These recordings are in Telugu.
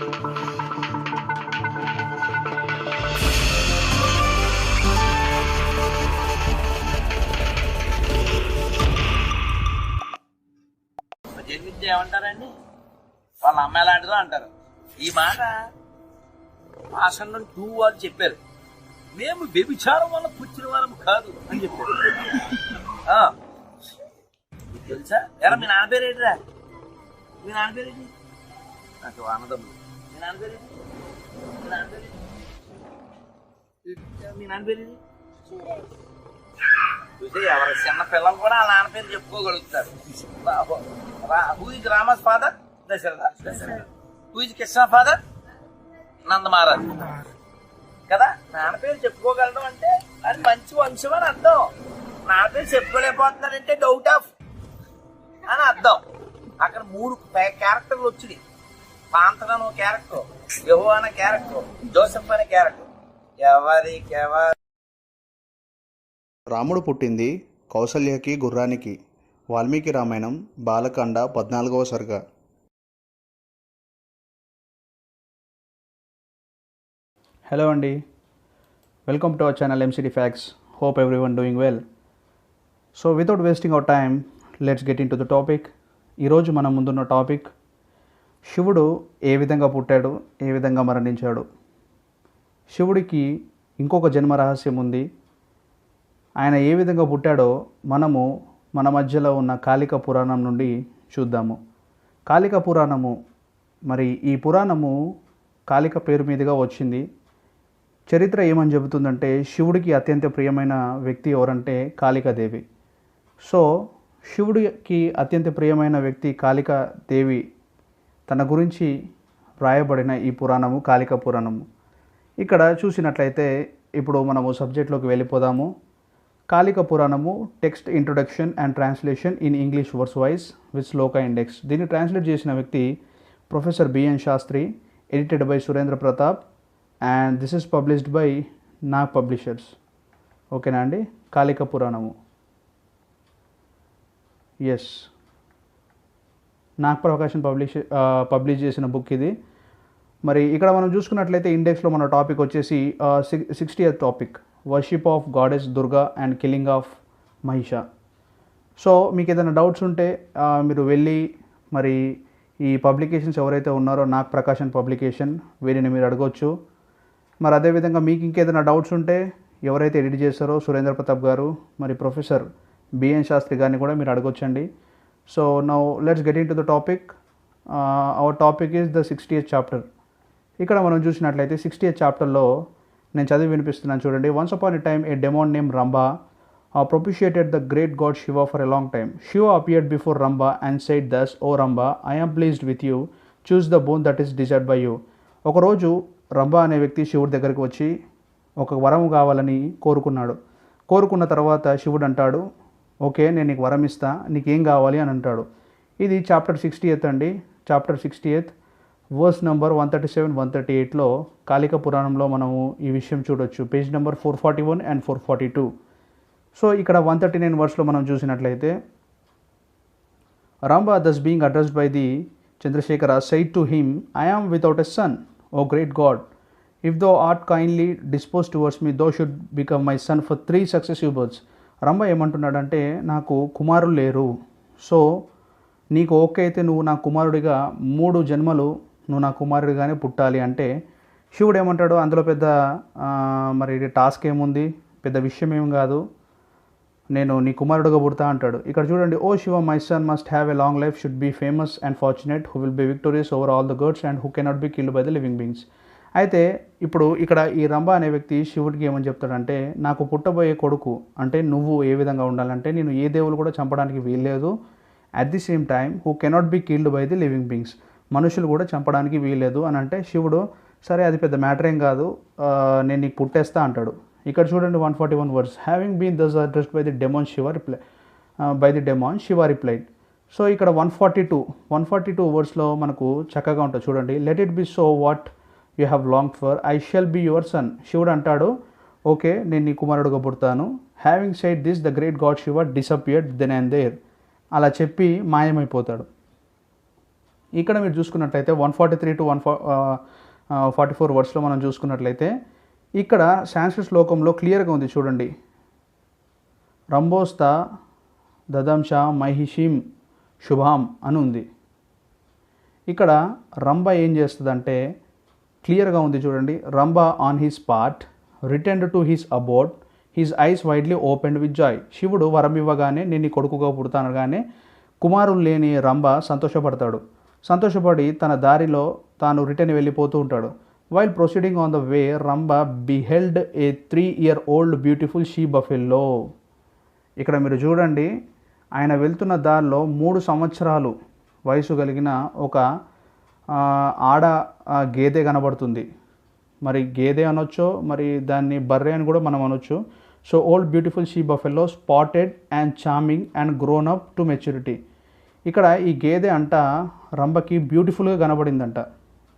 జన్మించి ఏమంటారండి? వాళ్ళ అమ్మాయి లాంటిదో అంటారు. ఈ మాట ఆసనం టూ వాళ్ళు చెప్పారు. మేము వ్యభిచారం వల్ల పుచ్చిన వారం కాదు అని చెప్పారు. తెలుసా? ఎరా మీ నాన్న పేరు మీ నాన్న పేరు ఏంటి నాకు ఆనందం మీ నాన్న పేరు ఎవరి చిన్న పిల్లలు కూడా ఆ నాన్న పేరు చెప్పుకోగలుగుతారు. Who is Rama's father Dasharatha. Who is Krishna father Nandamaharaj కదా? నాన్న పేరు చెప్పుకోగలడం అంటే అది మంచి వంశం అని అర్థం. నాన్న పేరు చెప్పుకోలేకపోతున్నారంటే డౌట్ ఆఫ్ అని అర్థం. అక్కడ మూడు క్యారెక్టర్లు వచ్చినాయి. పాంతర్ అనే క్యారెక్టర్ యహో అనే క్యారెక్టర్ జోసెఫ్ అనే క్యారెక్టర్. ఎవరికి ఎవరు రాముడు పుట్టింది కౌసల్యకి గుర్రానికి. వాల్మీకి రామాయణం బాలకాండ పద్నాలుగవ సర్గ. హలో అండి. Welcome to our channel MCD facts hope every one doing well so without wasting our time let's get into the topic ఈరోజు మన ముందున్న టాపిక్ శివుడు ఏ విధంగా పుట్టాడు? ఏ విధంగా మరణించాడు? శివుడికి ఇంకొక జన్మ రహస్యం ఉంది. ఆయన ఏ విధంగా పుట్టాడో మనము మన మధ్యలో ఉన్న కాళిక పురాణం నుండి చూద్దాము. కాళిక పురాణము మరి ఈ పురాణము కాళిక పేరు మీదుగా వచ్చింది. చరిత్ర ఏమని చెబుతుందంటే శివుడికి అత్యంత ప్రియమైన వ్యక్తి ఎవరంటే కాళికాదేవి. సో శివుడికి అత్యంత ప్రియమైన వ్యక్తి కాళికాదేవి తన గురించి వ్రాయబడిన ఈ పురాణము కాళిక పురాణము. ఇక్కడ చూసినట్లయితే ఇప్పుడు మనము సబ్జెక్ట్లోకి వెళ్ళిపోదాము. కాళిక పురాణము text introduction and translation in English verse wise with shloka index. దీన్ని ట్రాన్స్లేట్ చేసిన వ్యక్తి professor BN Shastri edited by Surendra Pratap and this is published by Nag publishers. ఓకేనా అండి? కాళిక పురాణము. S Nag Prakashan publish publish చేసిన బుక్ ఇది. మరి ఇక్కడ మనం చూసుకున్నట్లయితే ఇండెక్స్లో మన టాపిక్ వచ్చేసి sixty topic worship of goddess Durga and killing of Mahisha. So మీకు ఏదైనా డౌట్స్ ఉంటే మీరు వెళ్ళి మరి ఈ పబ్లికేషన్స్ ఎవరైతే ఉన్నారో నాగ్ ప్రకాశన్ పబ్లికేషన్ వీరిని మీరు అడగవచ్చు మరి అదేవిధంగా మీకు ఇంకేదైనా డౌట్స్ ఉంటే ఎవరైతే ఎడిట్ చేస్తారో సురేంద్ర ప్రతాప్ గారు మరి ప్రొఫెసర్ బిఎన్ శాస్త్రి గారిని కూడా మీరు అడగొచ్చండి. So now let's get into the the topic uh, our topic is the sixty chapter ఇక్కడ మనం చూసినట్లయితే సిక్స్టీ చాప్టర్లో నేను చదివి వినిపిస్తున్నాను చూడండి. Once upon a time a demon name Rambha propitiated the great god Shiva for a long time Shiva appeared before Rambha and said thus O Rambha I am pleased with you choose the boon that is desired by you ఒకరోజు రంభా అనే వ్యక్తి శివుడి దగ్గరికి వచ్చి ఒక వరం కావాలని కోరుకున్నాడు. కోరుకున్న తర్వాత శివుడు అంటాడు ఓకే నేను నీకు వరం ఇస్తా నీకు ఏం కావాలి అని అంటాడు. ఇది చాప్టర్ సిక్స్టీ ఎయిత్ అండి. Chapter sixty eighth verse number one thirty seven one thirty ఎయిట్లో కాళిక పురాణంలో మనము ఈ విషయం చూడొచ్చు. Page number four forty one and four forty two so ఇక్కడ వన్ థర్టీ నైన్ వర్స్లో మనం చూసినట్లయితే Rambha thus being addressed by the Chandrashekhara said to him I I am without a son O great god if thou art kindly dispose towards me thou should become my son for three successive births Rambha ఏమంటున్నాడంటే నాకు కుమారులు లేరు. సో నీకు ఓకే అయితే నువ్వు నా కుమారుడిగా మూడు జన్మలు నువ్వు నా కుమారుడిగానే పుట్టాలి. అంటే శివుడు ఏమంటాడు అందులో పెద్ద మరి టాస్క్ ఏముంది? పెద్ద విషయం ఏం కాదు. నేను నీ కుమారుడుగా పుడతా అంటాడు. ఇక్కడ చూడండి O Shiva my son must have a long life should be famous and fortunate who will be victorious over all the gods and who cannot be killed by the living beings. అయితే ఇప్పుడు ఇక్కడ ఈ రంభ అనే వ్యక్తి శివుడికి ఏమని చెప్తాడంటే నాకు పుట్టబోయే కొడుకు అంటే నువ్వు ఏ విధంగా ఉండాలంటే నేను ఏ దేవులు కూడా చంపడానికి వీల్లేదు. At the same time who cannot be killed by the living beings మనుషులు కూడా చంపడానికి వీల్లేదు. అని అంటే శివుడు సరే అది పెద్ద మ్యాటర్ ఏం కాదు. నేను నీకు పుట్టేస్తా అంటాడు. ఇక్కడ చూడండి one forty one words having been thus addressed by the demon Shiva reply by the demon Shiva replied so ఇక్కడ one forty two one forty two వర్డ్స్లో మనకు చక్కగా ఉంటుంది చూడండి. Let it be so what you have long for I shall be your son. శివుడు అంటాడు ఓకే నేను నీ కుమారుడుగా పుడతాను. Having said this the great god Shiva disappeared then and there అలా చెప్పి మాయమైపోతాడు. ఇక్కడ మీరు చూసుకున్నట్లయితే one forty three to one four forty four వర్డ్స్లో మనం చూసుకున్నట్లయితే ఇక్కడ సాంస్క్రిట్ శ్లోకంలో క్లియర్గా ఉంది చూడండి. రంబోస్త దదంశ మహిషీం శుభాం అని ఉంది. ఇక్కడ రంభ ఏం చేస్తుందంటే క్లియర్గా ఉంది చూడండి. Rambha on his part return to his about his eyes widely open with joy శివుడు వరం ఇవ్వగానే నేను కొడుకుగా పుడతానగానే కుమారులు లేని రంభ సంతోషపడతాడు. సంతోషపడి తన దారిలో తాను రిటర్న్ వెళ్ళిపోతూ ఉంటాడు. While proceeding on the way Rambha beheld a three year old beautiful she buffalo ఇక్కడ మీరు చూడండి ఆయన వెళ్తున్న దారిలో మూడు సంవత్సరాలు వయసు కలిగిన ఒక ఆడ గేదె కనబడుతుంది. మరి గేదె అనొచ్చో మరి దాన్ని బర్రె అని కూడా మనం అనొచ్చు. So old beautiful she buffalo spotted and charming and grown up to maturity ఇక్కడ ఈ గేదె అంట రంబకి బ్యూటిఫుల్గా కనబడిందంట.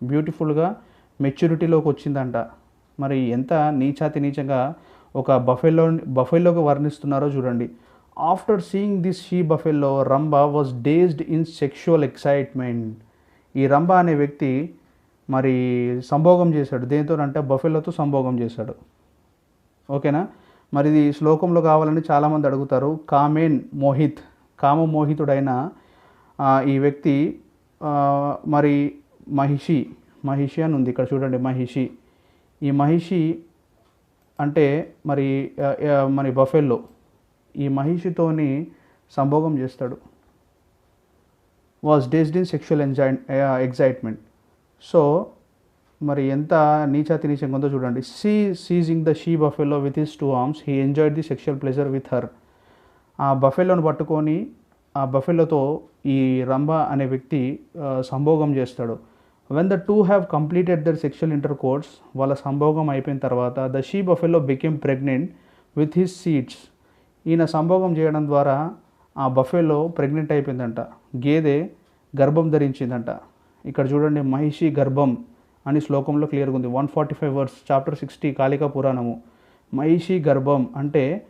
బ్యూటిఫుల్గా మెచ్యూరిటీలోకి వచ్చిందంట. మరి ఎంత నీచాతి నీచంగా ఒక బఫెల్లో బఫెల్లోకి వర్ణిస్తున్నారో చూడండి. After seeing this she buffalo Rambha was dazed in sexual excitement ఈ రంభ అనే వ్యక్తి మరి సంభోగం చేశాడు. దేంతో అంటే బఫెల్లోతో సంభోగం చేశాడు. ఓకేనా? మరి ఇది శ్లోకంలో కావాలని చాలామంది అడుగుతారు. కామేన్ మోహిత్ కామ మోహితుడైన ఈ వ్యక్తి మరి మహిషి మహిషి అని ఉంది ఇక్కడ చూడండి మహిషి. ఈ మహిషి అంటే మరి మరి బఫెల్లో ఈ మహిషితోని సంభోగం చేస్తాడు. Was dazed in sexual enjoy excitement so మరి ఎంత నీచాతి నీచంగా ఉందో చూడండి. See seizing the she buffalo with his two arms he enjoyed the sexual pleasure with her ఆ బఫెలోను పట్టుకొని ఆ బఫెలోతో ఈ రంభ అనే వ్యక్తి సంభోగం చేస్తాడు. When the two have completed their sexual intercourse వాళ్ళ సంభోగం అయిపోయిన తర్వాత the she buffalo became pregnant with his seeds ఈయన సంభోగం చేయడం ద్వారా ఆ బఫెలో ప్రెగ్నెంట్ అయిపోయిందంట. గేదె గర్భం ధరించిందంట. ఇక్కడ చూడండి మహిషి గర్భం అని శ్లోకంలో క్లియర్గా ఉంది. One forty five verse chapter sixty Kalika పురాణము. మహిషి గర్భం అంటే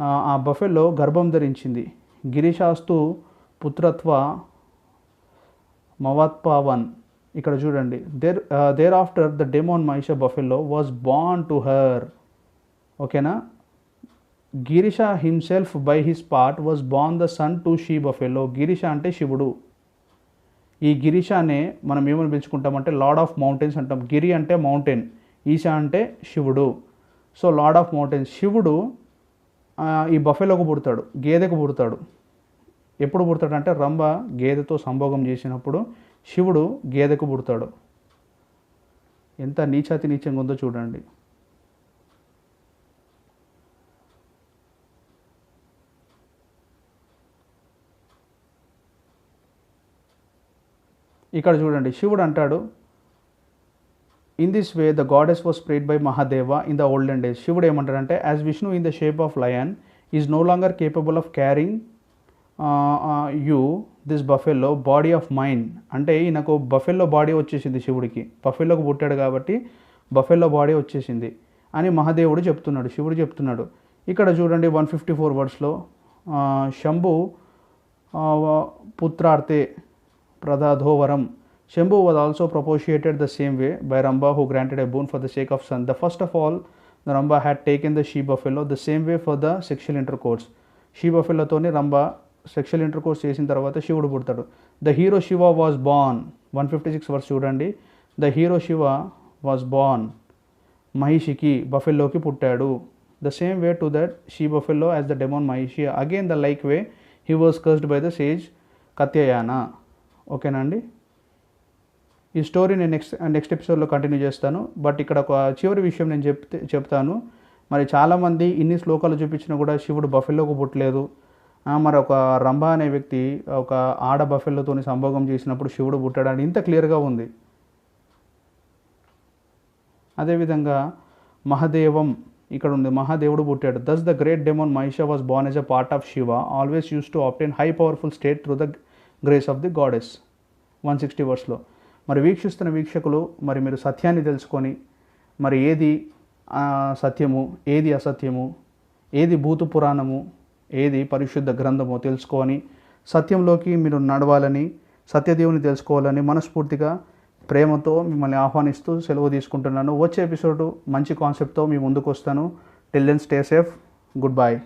ఆ, బఫెలో గర్భం ధరించింది. గిరిశాస్తు పుత్రత్వ మవత్పావన్. ఇక్కడ చూడండి there there after the demon Mahisha buffalo was born to her ఓకేనా? Girisha himself by his part was born the son to she buffalo Girisha అంటే శివుడు. ఈ గిరిష అనే మనం ఏమని పిలుచుకుంటామంటే లార్డ్ ఆఫ్ మౌంటైన్స్ అంటాం. గిరి అంటే మౌంటైన్ ఈశ అంటే శివుడు. సో లార్డ్ ఆఫ్ మౌంటైన్స్ శివుడు ఈ బఫెలోకి పుడతాడు గేదెకు పుడతాడు. ఎప్పుడు పుడతాడంటే రంభ గేదెతో సంభోగం చేసినప్పుడు శివుడు గేదెకు పుడతాడు. ఎంత నీచాతి నీచంగా ఉందో చూడండి. ఇక్కడ చూడండి శివుడు అంటాడు in this way the goddess was spread by Mahadeva in the olden days శివుడు ఏమంటాడంటే as Vishnu in the shape of lion is no longer capable of carrying you this buffalo body of mind అంటే ఈయనకు బఫెల్లో బాడీ వచ్చేసింది శివుడికి. బఫెల్లోకి పుట్టాడు కాబట్టి బఫెల్లో బాడీ వచ్చేసింది అని మహాదేవుడు చెప్తున్నాడు శివుడు చెప్తున్నాడు. ఇక్కడ చూడండి వన్ ఫిఫ్టీ ఫోర్ వర్డ్స్లో శంభు uh, పుత్రార్తే ప్రదాధోవరం Shambhu was also propitiated the same way by Ramba who granted a boon for the sake of son. The first of all, the Ramba had taken the she buffalo the same way for the sexual intercourse. She బఫెలోతోని Rambha sexual intercourse చేసిన తర్వాత శివుడు పుడతాడు the hero Shiva was born one fifty six verse చూడండి the hero Shiva was born మహిషికి బఫెల్లోకి పుట్టాడు the same way to that she buffalo as the demon Mahishi again the like way he was cursed by the sage Katyayana ఓకేనా అండి? ఈ స్టోరీ నేను నెక్స్ట్ నెక్స్ట్ ఎపిసోడ్లో కంటిన్యూ చేస్తాను. బట్ ఇక్కడ ఒక చివరి విషయం నేను చెప్తే చెప్తాను. మరి చాలామంది ఇన్ని శ్లోకాలు చూపించినా కూడా శివుడు బఫెల్లోకి పుట్టలేదు. మరి ఒక రంభ అనే వ్యక్తి ఒక ఆడ బఫెల్లోతో సంభోగం చేసినప్పుడు శివుడు పుట్టాడని ఇంత క్లియర్గా ఉంది. అదేవిధంగా మహదేవం ఇక్కడ ఉంది. మహాదేవుడు పుట్టాడు. Thus the great demon Mahisha was born as a part of Shiva always use to obtain high powerful state through the grace of the goddess one sixty వర్స్లో. మరి వీక్షిస్తున్న వీక్షకులు మరి మీరు సత్యాన్ని తెలుసుకొని మరి ఏది సత్యము ఏది అసత్యము ఏది భూత పురాణము ఏది పరిశుద్ధ గ్రంథమో తెలుసుకొని సత్యంలోకి మీరు నడవాలని సత్యదేవుని తెలుసుకోవాలని మనస్ఫూర్తిగా ప్రేమతో మిమ్మల్ని ఆహ్వానిస్తూ సెలవు తీసుకుంటున్నాను. వచ్చే ఎపిసోడ్ మంచి కాన్సెప్ట్తో మీ ముందుకు వస్తాను till then stay safe good bye